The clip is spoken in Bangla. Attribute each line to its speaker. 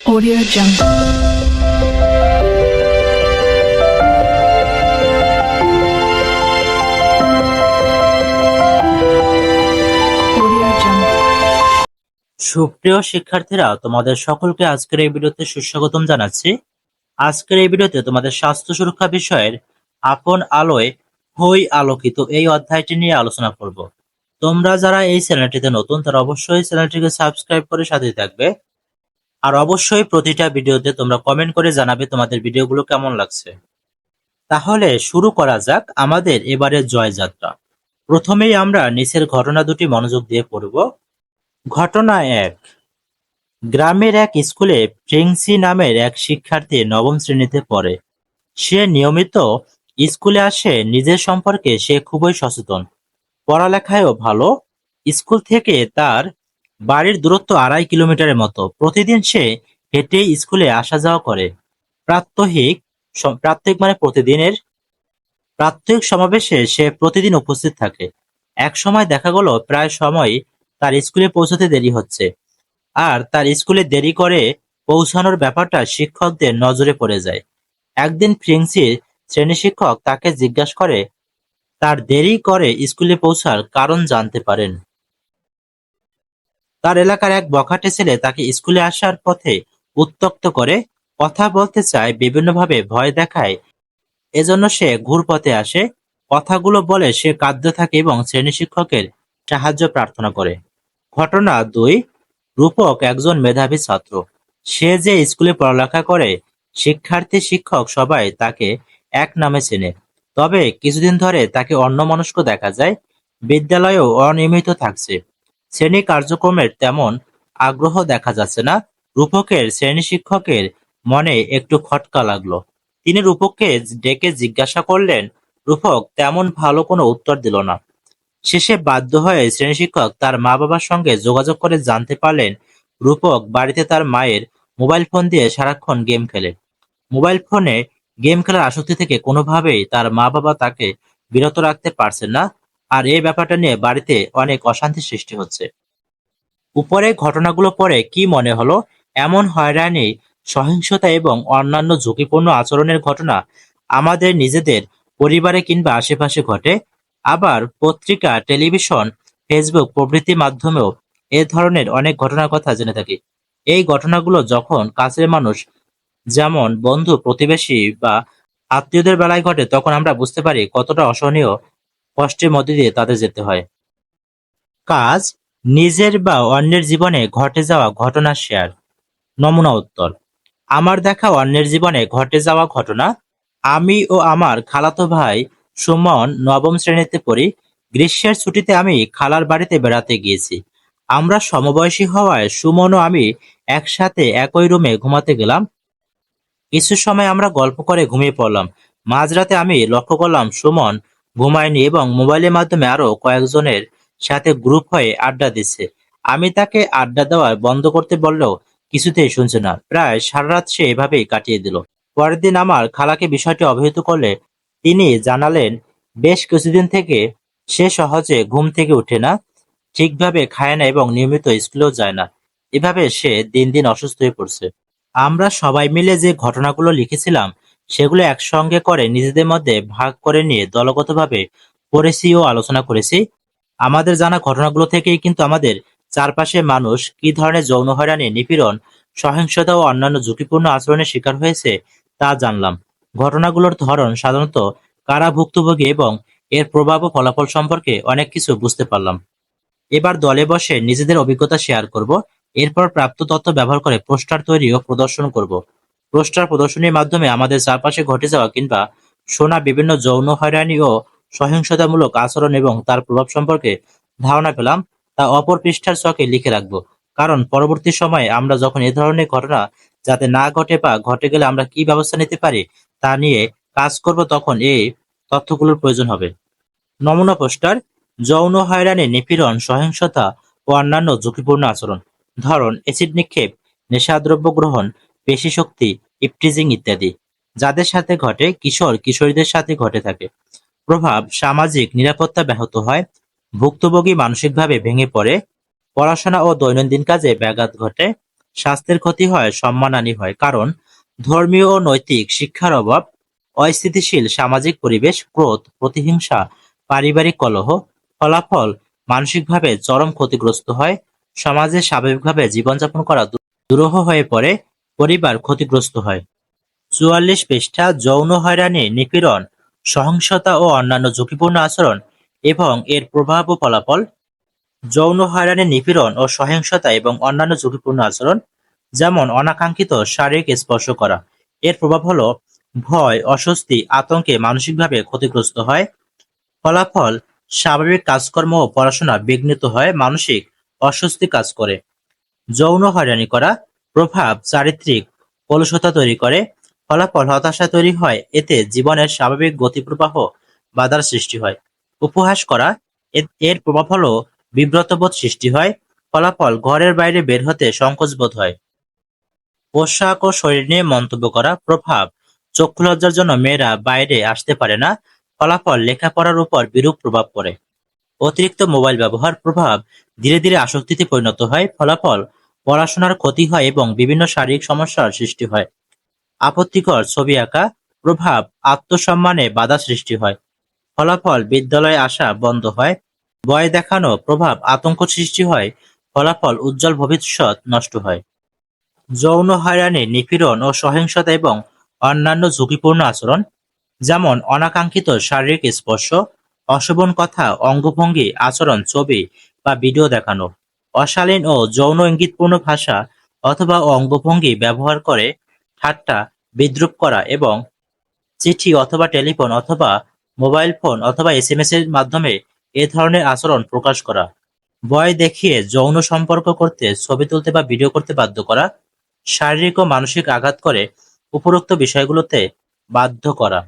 Speaker 1: Audio Jungle.
Speaker 2: সুপ্রিয় শিক্ষার্থীরা, তোমাদের সকলকে আজকের এই ভিডিওতে সুস্বাগতম জানাচ্ছি। আজকের এই ভিডিওতে তোমাদের স্বাস্থ্য সুরক্ষা বিষয়ের আপন আলোয় হই আলোকিত এই অধ্যায়টি নিয়ে আলোচনা করব। তোমরা যারা এই চ্যানেলটিতে নতুন, তারা অবশ্যই চ্যানেলটিকে সাবস্ক্রাইব করে সাথে থাকবে। আর অবশ্যই প্রতিটা ভিডিওতে তোমরা কমেন্ট করে জানাবে তোমাদের ভিডিওগুলো কেমন লাগছে। তাহলে শুরু করা যাক আমাদের এবারের জয়যাত্রা। প্রথমেই আমরা নিচের ঘটনা দুটি মনোযোগ দিয়ে পড়ব। ঘটনা এক, গ্রামের এক স্কুলে প্রিন্সি নামের এক শিক্ষার্থী নবম শ্রেণীতে পড়ে। সে নিয়মিত স্কুলে আসে, নিজের সম্পর্কে সে খুবই সচেতন, পড়ালেখায়ও ভালো। স্কুল থেকে তার বাড়ির দূরত্ব আড়াই কিলোমিটারের মতো। প্রতিদিন সে হেঁটে স্কুলে আসা যাওয়া করে। প্রাত্যহিক প্রাত্যহিক মানে প্রতিদিনের। প্রাত্যহিক সমাবেশে সে প্রতিদিন উপস্থিত থাকে। এক সময় দেখা গেল প্রায় সময় তার স্কুলে পৌঁছতে দেরি হচ্ছে। আর তার স্কুলে দেরি করে পৌঁছানোর ব্যাপারটা শিক্ষকদের নজরে পড়ে যায়। একদিন ফ্রিন্সির শ্রেণি শিক্ষক তাকে জিজ্ঞাসা করে, তার দেরি করে স্কুলে পৌঁছার কারণ জানতে পারেন? তার এলাকার এক বখাটে ছেলে তাকে স্কুলে আসার পথে উত্তক্ত করে, কথা বলতে চায়, বিভিন্নভাবে ভয় দেখায়। এজন্য সে ঘুরপথে আসে। কথাগুলো বলে সে কাঁদতে থাকে এবং শ্রেণি শিক্ষকের সাহায্য প্রার্থনা করে। ঘটনা দুই, রূপক একজন মেধাবী ছাত্র। সে যে স্কুলে পড়ালেখা করে, শিক্ষার্থী শিক্ষক সবাই তাকে এক নামে চেনে। তবে কিছুদিন ধরে তাকে অন্যমনস্ক দেখা যায়। বিদ্যালয়েও অনিয়মিত থাকছে। শ্রেণি কার্যক্রমের তেমন আগ্রহ দেখা যাচ্ছে না। রূপকের শ্রেণি শিক্ষকের মনে একটু খটকা লাগল। তিনি রূপককে ডেকে জিজ্ঞাসা করলেন, রূপক, তেমন ভালো কোনো উত্তর দিল না। শেষে বাধ্য হয়ে শ্রেণি শিক্ষক তার মা বাবার সঙ্গে যোগাযোগ করে জানতে পারলেন, রূপক বাড়িতে তার মায়ের মোবাইল ফোন দিয়ে সারাক্ষণ গেম খেলে। মোবাইল ফোনে গেম খেলার আসক্তি থেকে কোনোভাবেই তার মা বাবা তাকে বিরত রাখতে পারছেন না। আর এই ব্যাপারটা নিয়ে বাড়িতে অনেক অশান্তি সৃষ্টি হচ্ছে। উপরে ঘটনাগুলো পরে কি মনে হলো? এমন হয়রানি, সহিংসতা এবং অন্যান্য ঝুঁকিপূর্ণ আচরণের ঘটনা আমাদের নিজেদের পরিবারে কিংবা আশেপাশে ঘটে। আবার পত্রিকা, টেলিভিশন, ফেসবুক প্রভৃতি মাধ্যমেও এ ধরনের অনেক ঘটনার কথা জেনে থাকি। এই ঘটনাগুলো যখন কাছের মানুষ, যেমন বন্ধু, প্রতিবেশী বা আত্মীয়দের বেলায় ঘটে, তখন আমরা বুঝতে পারি কতটা অসহনীয় কষ্টের মধ্যে দিয়ে তাদের যেতে হয়। কাজ, নিজের বা অন্যের জীবনে ঘটে যাওয়া ঘটনা শেয়ার। নমুনা উত্তর। আমার দেখা অন্যের জীবনে ঘটে যাওয়া ঘটনা, আমি ও আমার খালাতো ভাই সুমন নবম শ্রেণীতে পড়ি, গ্রীষ্মের ছুটিতে আমি খালার বাড়িতে বেড়াতে গিয়েছি। আমরা সমবয়সী হওয়ায় সুমন ও আমি একসাথে একই রুমে ঘুমাতে গেলাম। কিছু সময় আমরা গল্প করে ঘুমিয়ে পড়লাম। মাঝরাতে আমি লক্ষ্য করলাম সুমন ঘুমায়নি এবং মোবাইলের মাধ্যমে আরও কয়েকজনের সাথে গ্রুপ হয়ে আড্ডা দিচ্ছে। আমি তাকে আড্ডা দেওয়া বন্ধ করতে বললেও কিছুতেই শুনছে না। প্রায় সারা রাত সে এভাবেই কাটিয়ে দিল। পরের দিন আমার খালাকে বিষয়টি অবহিত করলে তিনি জানালেন, বেশ কিছুদিন থেকে সে সহজে ঘুম থেকে ওঠে না, ঠিকভাবে খায় না এবং নিয়মিত স্কুলেও যায় না। এভাবে সে দিন দিন অসুস্থ হয়ে পড়ছে। আমরা সবাই মিলে যে ঘটনাগুলো লিখেছিলাম সেগুলো একসঙ্গে করে নিজেদের মধ্যে ভাগ করে নিয়ে দলগতভাবে পড়েছি ও আলোচনা করেছি। আমাদের জানা ঘটনাগুলো থেকেই কিন্তু আমাদের চারপাশে মানুষ কি ধরনের যৌন হয়রানি, নিপীড়ন, সহিংসতা ও অন্যান্য ঝুঁকিপূর্ণ আচরণের শিকার হয়েছে তা জানলাম। ঘটনাগুলোর ধরন সাধারণত কারা ভুক্তভোগী এবং এর প্রভাব ও ফলাফল সম্পর্কে অনেক কিছু বুঝতে পারলাম। এবার দলে বসে নিজেদের অভিজ্ঞতা শেয়ার করব, এরপর প্রাপ্ত তথ্য ব্যবহার করে পোস্টার তৈরি ও প্রদর্শন করব। পোস্টার প্রদর্শনীর মাধ্যমে আমাদের চারপাশে ঘটে যাওয়া কিংবা শোনা বিভিন্ন যৌন হয়রানি ও সহিংসতামূলক আচরণ এবং তার প্রভাব সম্পর্কে ধারণা পেলাম, তা অপর পৃষ্ঠার চকে লিখে রাখব। কারণ পরবর্তী সময়ে আমরা যখন এ ধরনের ঘটনা যাতে না ঘটে বা ঘটে গেলে আমরা কি ব্যবস্থা নিতে পারি তা নিয়ে কাজ করব তখন এই তথ্যগুলোর প্রয়োজন হবে। নমুনা পোস্টার, যৌন হয়রানি, নিপীড়ন, সহিংসতা ও অন্যান্য ঝুঁকিপূর্ণ আচরণ। ধরন এসিড নিক্ষেপ, নেশাদ্রব্য গ্রহণ পেশি শক্তি, ইপটিজিং ইত্যাদি, যাদের সাথে ঘটে কিশোর, কিশোরীদের সাথে ঘটে থাকে। প্রভাব সামাজিক, নিরাপত্তা ব্যাহত হয়, ভুক্তভোগী মানসিকভাবে ভেঙে পড়ে, পড়াশোনা ও দৈনন্দিন কাজে ব্যাঘাত ঘটে, স্বাস্থ্যের ক্ষতি হয়, সম্মানহানি হয়, কারণ ধর্মীয় ও নৈতিক শিক্ষার অভাব, অস্থিতিশীল সামাজিক পরিবেশ, ক্রোধ, প্রতিহিংসা, পারিবারিক কলহ, ফলাফল মানসিকভাবে চরম ক্ষতিগ্রস্ত হয়, সমাজে স্বাভাবিকভাবে জীবনযাপন করা দুরূহ হয়ে পড়ে পরিবার ক্ষতিগ্রস্ত হয়। চুয়াল্লিশ পৃষ্ঠা যৌন হয়রানি, নিপীড়ন, সহিংসতা ও অন্যান্য ঝুঁকিপূর্ণ আচরণ এবং এর প্রভাব ও ফলাফল, যৌন হয়রানি, নিপীড়ন ও সহিংসতা এবং অন্যান্য ঝুঁকিপূর্ণ আচরণ, যেমন অনাকাঙ্ক্ষিত শারীরিক স্পর্শ করা। এর প্রভাব হলো ভয়, অস্বস্তি, আতঙ্কে মানসিকভাবে ক্ষতিগ্রস্ত হয়। ফলাফল, স্বাভাবিক কাজকর্ম ও পড়াশোনা বিঘ্নিত হয়, মানসিক অস্বস্তি কাজ করে। যৌন হয়রানি করা প্রভাব চারিত্রিক কলুষতা তৈরি করে, ফলাফল হতাশা তৈরি হয়। এতে জীবনের স্বাভাবিক গতিপ্রবাহ বাধার সৃষ্টি হয়। উপহাস করা, এর প্রভাব হলো বিব্রতবোধ সৃষ্টি হয়। ফলাফল ঘরের বাইরে বের হতে সংকোচ বোধ হয়। পোশাক ও শরীর নিয়ে মন্তব্য করা, প্রভাব চক্ষু লজ্জার জন্য মেয়েরা বাইরে আসতে পারে না। ফলাফল লেখাপড়ার উপর বিরূপ প্রভাব পড়ে। অতিরিক্ত মোবাইল ব্যবহার প্রভাব ধীরে ধীরে আসক্তিতে পরিণত হয়। ফলাফল পড়াশোনার ক্ষতি হয় এবং বিভিন্ন শারীরিক সমস্যার সৃষ্টি হয়। আপত্তিকর ছবি আঁকা, প্রভাব, আত্মসম্মানে বাধা সৃষ্টি হয়। ফলাফল বিদ্যালয়ে আসা বন্ধ হয় ভয় দেখানো প্রভাব, আতঙ্ক সৃষ্টি হয়, ফলাফল উজ্জ্বল ভবিষ্যৎ নষ্ট হয়। যৌন হয়রানি, নিপীড়ন ও সহিংসতা এবং অন্যান্য ঝুঁকিপূর্ণ আচরণ, যেমন অনাকাঙ্ক্ষিত শারীরিক স্পর্শ, অশোভন কথা, অঙ্গভঙ্গি, আচরণ, ছবি বা ভিডিও দেখানো। অশালীন ও যৌন ইঙ্গিতপূর্ণ ভাষা অথবা অঙ্গভঙ্গি ব্যবহার করে ঠাট্টা, বিদ্রুপ করা এবং চিঠি অথবা টেলিফোন অথবা মোবাইল ফোন অথবা এসএমএস এর মাধ্যমে এ ধরনের আচরণ প্রকাশ করা, ভয় দেখিয়ে যৌন সম্পর্ক করতে ছবি তুলতে বা ভিডিও করতে বাধ্য করা, শারীরিক ও মানসিক আঘাত করে উপরোক্ত বিষয়গুলোতে বাধ্য করা।